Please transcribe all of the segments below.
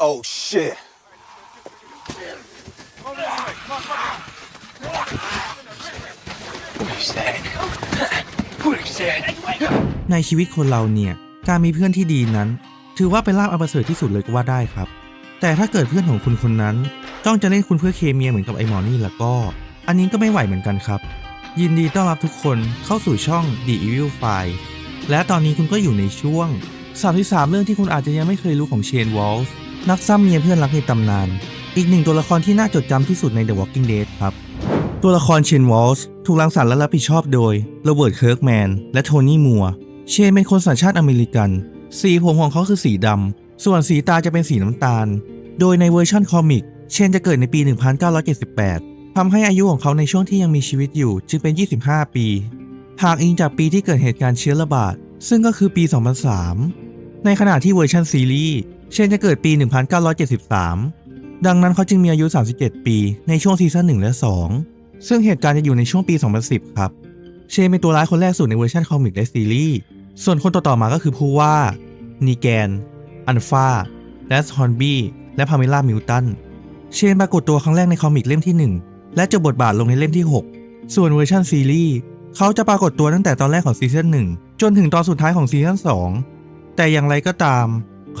Oh shit. What is that? What is that? ในชีวิตคนเราเนี่ย การมีเพื่อนที่ดีนั้น ถือว่าเป็นลาภอันประเสริฐที่สุดเลยก็ว่าได้ครับ แต่ถ้าเกิดเพื่อนของคุณคนนั้น จ้องจะเล่นคุณเพื่อเคมียเหมือนกับไอ้หมอนี่แล้วก็ อันนี้ก็ไม่ไหวเหมือนกันครับ ยินดีต้อนรับทุกคนเข้าสู่ช่อง The Evil File และตอนนี้คุณก็อยู่ในช่วง 33 เรื่องที่คุณอาจจะยังไม่เคยรู้ของเชนวอลส์ นักซ้ำเมียเพื่อนรักในตำนาน อีกหนึ่งตัวละครที่น่าจดจำที่สุดใน The Walking Dead ครับ ตัวละครเชนวอลส์ถูกรังสรรค์และรับผิดชอบโดยโรเบิร์ตเคิร์กแมนและโทนี่มัวร์เชนเป็นคนสัญชาติอเมริกัน สีผมของเขาคือสีดำ ส่วนสีตาจะเป็นสีน้ำตาล โดยในเวอร์ชั่นคอมิก เชนจะเกิดในปี 1978 ทำให้อายุของเขาในช่วงที่ยังมีชีวิตอยู่จึงเป็น 25 ปี หากอิงจากปีที่เกิดเหตุการณ์เชื้อระบาด ซึ่งก็คือปี 2003 ในขณะที่เวอร์ชันซีรีส์ เชนจะเกิดปี 1973 ดังนั้นเขาจึงมีอายุ 37 ปี ในช่วงซีซั่น1และ 2 ซึ่งเหตุการณ์จะอยู่ในช่วงปี 2010 ครับ เชนเป็นตัวร้ายคนแรกสุดในเวอร์ชันคอมิกและซีรีส์ ส่วนคนต่อๆมาก็คือผู้ว่า นีแกน อันฟาแลสฮอนบี้และพาเมล่ามิลตัน เชนปรากฏตัวครั้งแรกในคอมิกเล่มที่ 1 และจบบทบาทลงในเล่มที่ 6 ส่วนเวอร์ชันซีรีส์เขาจะปรากฏตัวตั้งแต่ตอนแรกของซีซั่น1จนถึงตอนสุดท้ายของซีซั่น2แต่อย่างไรก็ตาม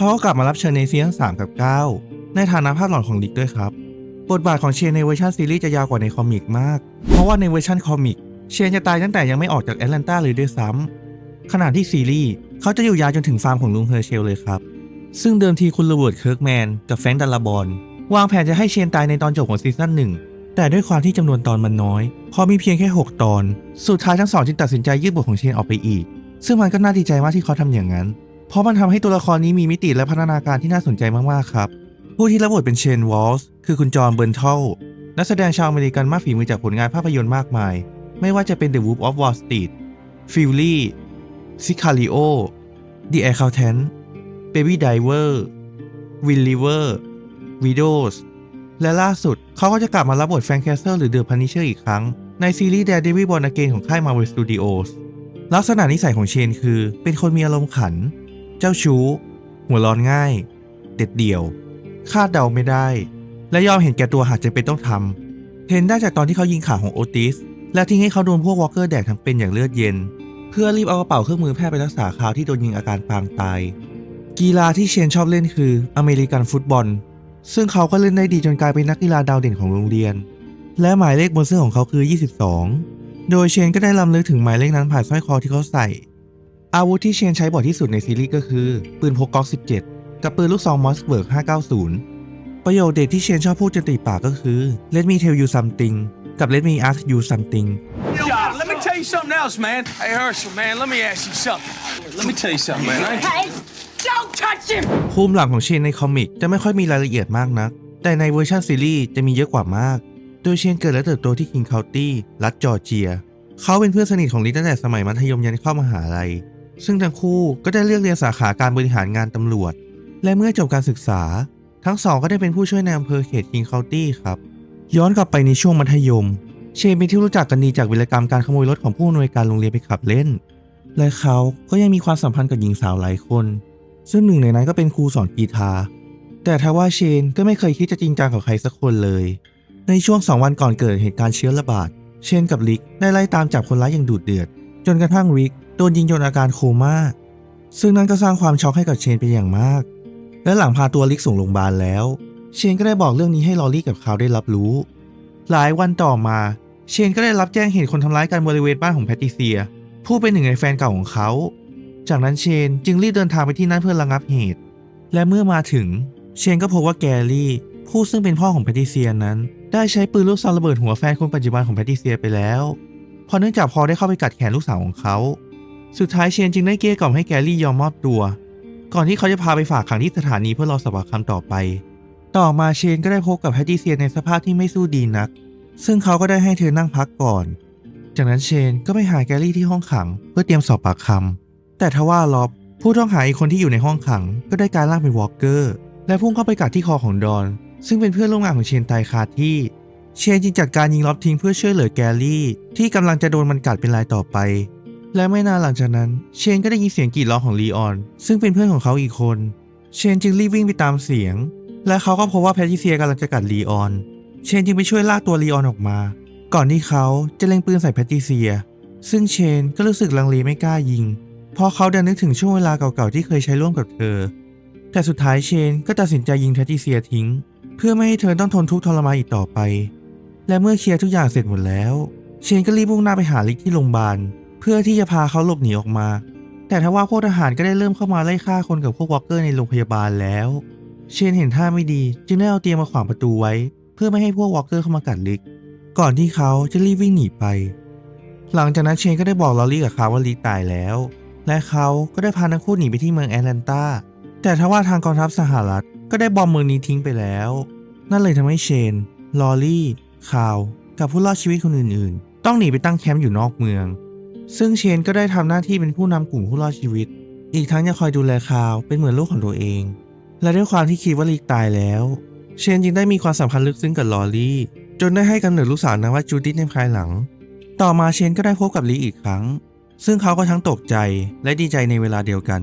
เขาก็กลับมารับเชิญในซีซั่น3 กับ 9 ในฐานะภาคหลอนของลิกด้วยครับ บทบาทของเชนในเวอร์ชันซีรีส์จะยาวกว่าในคอมิกมาก เพราะว่าในเวอร์ชันคอมิก เชนจะตายตั้งแต่ยังไม่ออกจากแอตแลนตาเลยด้วยซ้ำขณะที่ซีรีส์เขาจะอยู่ยาวจนถึงฟาร์มของลุงเฮอร์เชลเลยครับ ซึ่งเดิมทีคุณโรเบิร์ตเคิร์กแมนกับแฟรงค์ดัลลาบอนวางแผนจะให้เชนตายในตอนจบของซีซั่นหนึ่งแต่ด้วยความที่จำนวนตอนมันน้อย พอมีเพียงแค่ 6 ตอน สุดท้ายทั้งสองจึงตัดสินใจยืดบทของเชนออกไปอีก ซึ่งมันก็น่าดีใจมากที่เขาทำอย่างนั้น เพราะมันทำให้ตัวละครนี้มีมิติและพัฒนาการที่น่าสนใจมาก ๆ ครับ ผู้ที่รับบทเป็นเชนวอลส์คือคุณจอห์นเบิร์นทัลนักแสดงชาวอเมริกันมากฝีมือจากผลงานภาพยนตร์มากมาย ไม่ว่าจะเป็น The Wolf of Wall Street Fury Sicario The Accountant Baby Driver Wind River Widows และล่าสุดเขาก็จะกลับมารับบทแฟรงค์แคสเซิลหรือ The Punisher อีกครั้ง ในซีรีส์ Daredevil Born Again ของค่าย Marvel Studios ลักษณะนิสัยของเชนคือ เป็นคนมีอารมณ์ขัน เจ้าชู้ หัวร้อนง่าย เด็ดเดี่ยว คาดเดาไม่ได้ และยอมเห็นแก่ตัวหากจะเป็นต้องทำเห็นได้จากตอนที่เขายิงขาของโอติส และทิ้งให้เขาโดนพวกวอลเกอร์แดกทั้งเป็นอย่างเลือดเย็น เพื่อรีบเอากระเป๋าเครื่องมือแพทย์ไปรักษาข่าวที่โดนยิงอาการปางตาย กีฬาที่เชนชอบเล่นคืออเมริกันฟุตบอล ซึ่งเขาก็เล่นได้ดีจนกลายเป็นนักกีฬาดาวเด่นของโรงเรียน และหมายเลขบนเสื้อของเขาคือ 22 โดยเชนก็ได้ลำลึกถึงหมายเลขนั้นผ่านสร้อยคอที่เขาใส่ อาวุธที่เชนใช้บ่อยที่สุดในซีรีส์ก็คือ ปืนพกก๊อก17 กับปืนลูกซองมอสเบิร์ก590 ประโยคเด็ดที่เชนชอบพูดจนติดปากก็คือ Let me tell you something กับ Let me ask you something Yo, let me tell you something else, man. Hey, Herschel, man, let me ask you something. Let me tell you something, man. I ain't- Hey, don't touch him! ภูมิหลังของเชนในคอมิกจะไม่ค่อยมีรายละเอียดมากนัก แต่ในเวอร์ชันซีรีส์จะมีเยอะกว่ามาก โดยเชนเกิดและเติบโตที่คิงคาวตี้รัฐจอร์เจีย เขาเป็นเพื่อนสนิทของลิตั้งแต่สมัยมัธยมยันเข้ามหาลัย ซึ่งทั้งคู่ก็ได้เลือกเรียนสาขาการบริหารงานตำรวจ และเมื่อจบการศึกษา ทั้งสองก็ได้เป็นผู้ช่วยในอำเภอเขตคิงคาวตี้ครับ ย้อนกลับไปในช่วงมัธยม เชนเป็นที่รู้จักกันดีจากวิรกรรมการขโมยรถของผู้อำนวยการโรงเรียนไปขับเล่น และเขาก็ยังมีความสัมพันธ์กับหญิงสาวหลายคน ซึ่งหนึ่งในนั้นก็เป็นครูสอนกีตาร์แต่ทว่าเชนก็ไม่เคยคิดจะจริงจังกับใครสักคนเลย ในช่วงสองวันก่อนเกิดเหตุการณ์เชื้อระบาด เชนกับริกได้ไล่ตามจับคนร้ายอย่างดุเดือด จนกระทั่งริกโดนยิงจนอาการโคม่าซึ่งนั่นก็สร้างความช็อกให้กับเชนเป็นอย่างมาก และหลังพาตัวริกส่งโรงพยาบาลแล้ว เชนก็ได้บอกเรื่องนี้ให้ลอรี่กับเขาได้รับรู้ หลายวันต่อมา เชนก็ได้รับแจ้งเหตุคนทำร้ายกันบริเวณบ้านของแพตติเซีย ผู้เป็นหนึ่งในแฟนเก่าของเขา จากนั้นเชนจึงรีบเดินทางไปที่นั่นเพื่อระงับเหตุ และเมื่อมาถึง เชนก็พบว่าแกรี่ ผู้ซึ่งเป็นพ่อของแพตติเซียนั้น ได้ใช้ปืนลูกซองระเบิดหัวแฟนคนปัจจุบันของแพตติเซียไปแล้ว พราะเนื่องจากพอได้เข้าไปกัดแขนลูกสาวของเขา สุดท้ายเชนจึงได้เกลี้ยกล่อมให้แกรี่ยอมมอบตัว ก่อนที่เขาจะพาไปฝากขังที่สถานีเพื่อรอสอบปากคำต่อไป ต่อมาเชนก็ได้พบกับแพตติเซียในสภาพที่ไม่สู้ดีนัก ซึ่งเขาก็ได้ให้เธอนั่งพักก่อน จากนั้นเชนก็ไปหาแกรี่ที่ห้องขัง เพื่อเตรียมสอบปากคำแต่ทว่าล็อบผู้ต้องหาอีกคนที่อยู่ในห้องขัง ก็ได้การร่างเป็นวอลเกอร์และพุ่งเข้าไปกัดที่คอของดอน ซึ่งเป็นเพื่อนร่วมงานของเชนตายคาที่ เชนจึงจัดการยิงล็อบทิ้งเพื่อช่วยเหลือแกรี่ ที่กำลังจะโดนมันกัดเป็นรายต่อไป และไม่นานหลังจากนั้น เชนก็ได้ยินเสียงกรีดร้องของลีออน ซึ่งเป็นเพื่อนของเขาอีกคน เชนจึงรีบวิ่งไปตามเสียง และเขาก็พบว่าแพทริเซียกำลังจะกัดลีออน เชนจึงไปช่วยลากตัวลีออนออกมา ก่อนที่เขาจะเล็งปืนใส่แพทริเซีย ซึ่งเชนก็รู้สึกลังเลไม่กล้ายิง เพราะเขาดันนึกถึงช่วงเวลาเก่าๆที่เคยใช้ร่วมกับเธอ แต่สุดท้ายเชนก็ตัดสินใจยิงแพทริเซียทิ้ง เพื่อไม่ให้เธอต้องทนทุกข์ทรมานอีกต่อไป และเมื่อเคลียร์ทุกอย่างเสร็จหมดแล้ว เชนก็รีบมุ่งหน้าไปหาลิกที่โรงพยาบาล เพื่อที่จะพาเขาหลบหนีออกมา แต่ทว่าพวกทหารก็ได้เริ่มเข้ามาไล่ฆ่าคนกับพวกวอลเกอร์ในโรงพยาบาลแล้ว เชนเห็นท่าไม่ดี จึงได้เอาเตียงมาขวางประตูไว้ เพื่อไม่ให้พวกวอลเกอร์เข้ามากัดลิก ก่อนที่เขาจะรีบวิ่งหนีไป หลังจากนั้นเชนก็ได้บอกลอรี่กับเขาว่าลิกตายแล้ว และเขาก็ได้พาทั้งคู่หนีไปที่เมืองแอตแลนตาแต่ทว่าทางกองทัพสหรัฐก็ได้บอมเมืองนี้ทิ้งไปแล้ว นั่นเลยทำให้เชน ลอรี่ คาว กับผู้รอดชีวิตคนอื่นๆ ต้องหนีไปตั้งแคมป์อยู่นอกเมือง ซึ่งเชนก็ได้ทำหน้าที่เป็นผู้นำกลุ่มผู้รอดชีวิต อีกทั้งยังคอยดูแลคาวเป็นเหมือนลูกของตัวเอง และด้วยความที่คิดว่าลีกตายแล้ว เชนจึงได้มีความสัมพันธ์ลึกซึ้งกับลอรี่ จนได้ให้กำเนิดลูกสาวนะว่าจูดิธในภายหลัง ต่อมาเชนก็ได้พบกับลีอีกครั้ง ซึ่งเขาก็ทั้งตกใจและดีใจในเวลาเดียวกัน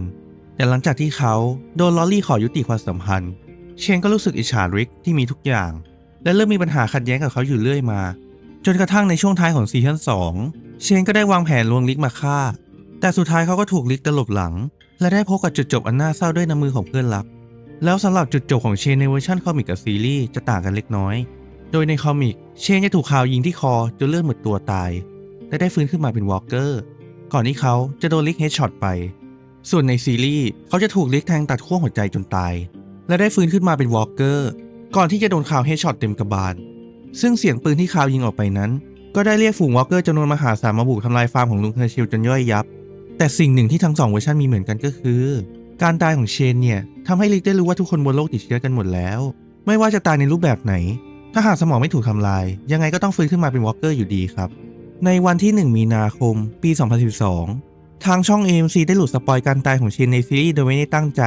แต่หลังจากที่เขาโดนลอรี่ขอยุติความสัมพันธ์ เชนก็รู้สึกอิจฉาริกที่มีทุกอย่าง และเริ่มมีปัญหาขัดแย้งกับเขาอยู่เรื่อยมา จนกระทั่งในช่วงท้ายของซีซั่น2เชนก็ได้วางแผนลวงลิกมาฆ่า แต่สุดท้ายเขาก็ถูกลิกตลบหลัง และได้พบกับจุดจบอันน่าเศร้าด้วยน้ำมือของเพื่อนรัก แล้วสำหรับจุดจบของเชนในเวอร์ชันคอมิกกับซีรีส์จะต่างกันเล็กน้อย โดยในคอมิกเชนจะถูกข่าวยิงที่คอจนเลือดหมดตัวตายและได้ฟื้นขึ้นมาเป็นวอลเกอร์ก่อนที่เขาจะโดนลิกเฮดช็อตไป ส่วนในซีรีส์เขาจะถูกลิกแทงตัดขั้วหัวใจจนตาย และได้ฟื้นขึ้นมาเป็นวอลเกอร์ ก่อนที่จะโดนข่าวเฮดช็อตเต็มกระบาล ซึ่งเสียงปืนที่ข่าวยิงออกไปนั้น ก็ได้เรียกฝูงวอลเกอร์จำนวนมหาศาลมาบุกทำลายฟาร์มของลุงเฮอร์ชิลจนย่อยยับ แต่สิ่งหนึ่งที่ทั้งสองเวอร์ชันมีเหมือนกันก็คือ การตายของเชนเนี่ยทำให้ลิกได้รู้ว่าทุกคนบนโลกติดเชื้อกันหมดแล้ว ไม่ว่าจะตายในรูปแบบไหน ถ้าหากสมองไม่ถูกทำลาย ยังไงก็ต้องฟื้นขึ้นมาเป็นวอลเกอร์อยู่ดีครับ ในวันที่ 1 มีนาคม ปี 2012 ทางช่อง AMC ได้หลุดสปอยการตายของเชนในซีรีส์โดยไม่ได้ตั้งใจ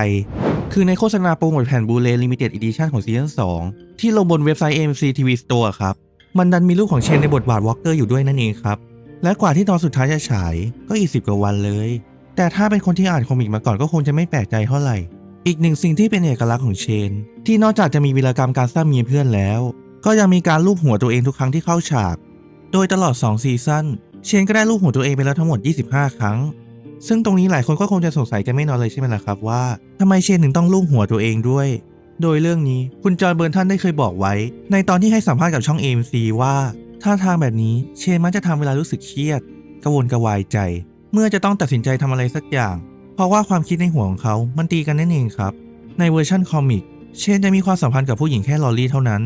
คือในโฆษณาโปรโมทแผ่นบูเลลิมิเต็ดอีดิชั่นของซีซั่น2 ที่ลงบนเว็บไซต์ AMC TV Store ครับ มันดันมีรูปของเชนในบทบาทวอลเกอร์อยู่ด้วยนั่นเองครับ และกว่าที่ตอนสุดท้ายจะฉายก็อีกสิบกว่าวันเลย แต่ถ้าเป็นคนที่อ่านคอมิกมาก่อนก็คงจะไม่แปลกใจเท่าไหร่ อีกหนึ่งสิ่งที่เป็นเอกลักษณ์ของเชน ที่นอกจากจะมีวีรกรรมการสร้างมีเพื่อนแล้ว ก็ยังมีการลูบหัวตัวเองทุกครั้งที่เข้าฉาก โดยตลอด 2 ซีซั่นเชนก็ได้ลูบหัวตัวเองไปแล้วทั้งหมด 25 ครั้ง ซึ่งตรงนี้หลายคนก็คงจะสงสัยกันไม่น้อยเลยใช่ไหมล่ะครับว่าทำไมเชนถึงต้องลูบหัวตัวเองด้วย โดยเรื่องนี้คุณจอห์นเบิร์นท่านได้เคยบอกไว้ ในตอนที่ให้สัมภาษณ์กับช่อง AMC ว่าท่าทางแบบนี้เชนมักจะทำเวลารู้สึกเครียดกระวนกระวายใจ เมื่อจะต้องตัดสินใจทำอะไรสักอย่าง เพราะว่าความคิดในหัวของเขา มันตีกันนั่นเองครับ ในเวอร์ชันคอมิกเชนจะมีความสัมพันธ์กับผู้หญิงแค่ลอรี่เท่านั้น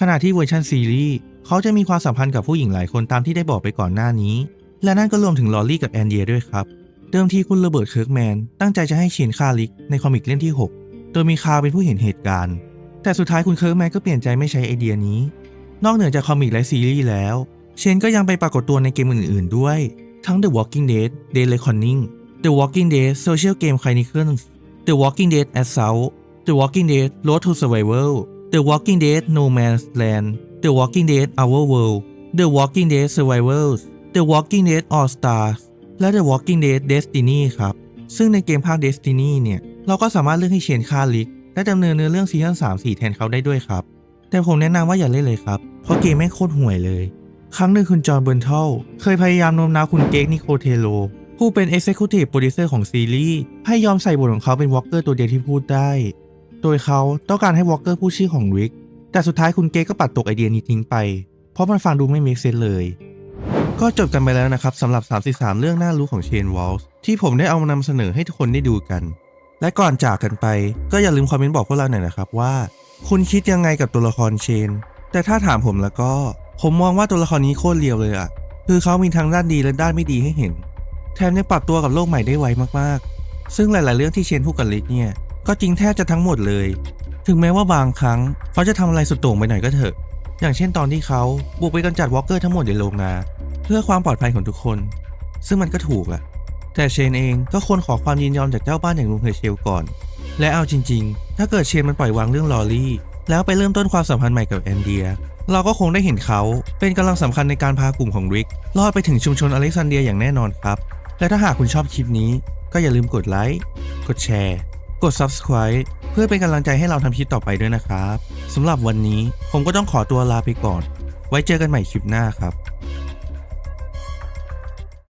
ขณะที่เวอร์ชันซีรีส์เขาจะมีความสัมพันธ์กับผู้หญิงหลายคนตามที่ได้บอกไปก่อนหน้านี้ และนั่นก็รวมถึงลอรี่กับแอนเดียด้วยครับ เดิมทีคุณโรเบิร์ตเคิร์กแมน ตั้งใจจะให้เชนฆ่าลิกในคอมิกเล่มที่ 6 โดยมีคาเป็นผู้เห็นเหตุการณ์ แต่สุดท้ายคุณเคิร์กแมนก็เปลี่ยนใจไม่ใช้ไอเดียนี้ นอกเหนือจากคอมิกและซีรีส์แล้ว เชนก็ยังไปปรากฏตัวในเกมอื่น ๆ ด้วย ทั้ง The Walking Dead Dead Reckoning The Walking Dead Social Game Chronicles The Walking Dead Assault The Walking Dead Road to Survival The Walking Dead No Man's Land The Walking Dead Our World The Walking Dead Survivors The Walking Dead All Stars และ The Walking Dead Destiny ครับ ซึ่งในเกมภาค Destiny เนี่ย เราก็สามารถเลือกให้เชนฆ่าลิกและดำเนินเนื้อเรื่องซีซั่น3 4 แทนเขาได้ด้วยครับ แต่ผมแนะนำว่าอย่าเล่นเลยครับ เพราะเกมไม่งโคตรห่วยเลย ครั้งหนึ่งคุณจอห์นเบิร์นเทลเคยพยายามโน้มน้าวคุณเกกนิโคเทโลผู้เป็น Executive Producer ของซีรีส์ให้ยอมใส่บทของเขาเป็นวอลเกอร์ตัวเดียวที่พูดได้ โดยเขาต้องการให้วอลเกอร์พูดชื่อของริกแต่สุดท้ายคุณเกกก็ปัดตกไอเดียนี้ทิ้งไป เพราะมันฟังดูไม่เมคเซนเลย ก็จบกันไปแล้วนะครับสำหรับ 33 เรื่องน่ารู้ของเชนวอลส์ที่ผมได้เอามานำเสนอให้ทุกคนได้ดูกัน และก่อนจากกันไป ก็อย่าลืมคอมเมนต์บอกพวกเราหน่อยนะครับว่า คุณคิดยังไงกับตัวละครเชน แต่ถ้าถามผมแล้วก็ ผมมองว่าตัวละครนี้โคตรเลียวเลยอะคือเขามีทั้งด้านดีและด้านไม่ดีให้เห็น แถมยังปรับตัวกับโลกใหม่ได้ไวมากๆ ซึ่งหลาย ๆ เรื่องที่เชนพูดกับลิกเนี่ยก็จริงแทบจะทั้งหมดเลย ถึงแม้ว่าบางครั้งเขาจะทำอะไรสุดโต่งไปหน่อยก็เถอะ อย่างเช่นตอนที่เขาบุกไปกำจัดวอลเกอร์ทั้งหมดในโรงนา เพื่อความปลอดภัยของทุกคน ซึ่งมันก็ถูกแหละแต่เชนเองก็ควรขอความยินยอมจากเจ้าบ้านอย่างลุงเฮเชลก่อน และเอาจริง ๆ ถ้าเกิดเชนมันปล่อยวางเรื่องลอรี่ แล้วไปเริ่มต้นความสัมพันธ์ใหม่กับแอนเดีย เราก็คงได้เห็นเขาเป็นกำลังสำคัญในการพากลุ่มของริกรอดไปถึงชุมชนอเล็กซานเดียอย่างแน่นอนครับ และถ้าหากคุณชอบคลิปนี้ ก็อย่าลืมกดไลค์กดแชร์กด subscribe เพื่อเป็นกำลังใจให้เราทำคลิปต่อไปด้วยนะครับสำหรับวันนี้ผมก็ต้องขอตัวลาไปก่อน ไว้เจอกันใหม่คลิปหน้าครับ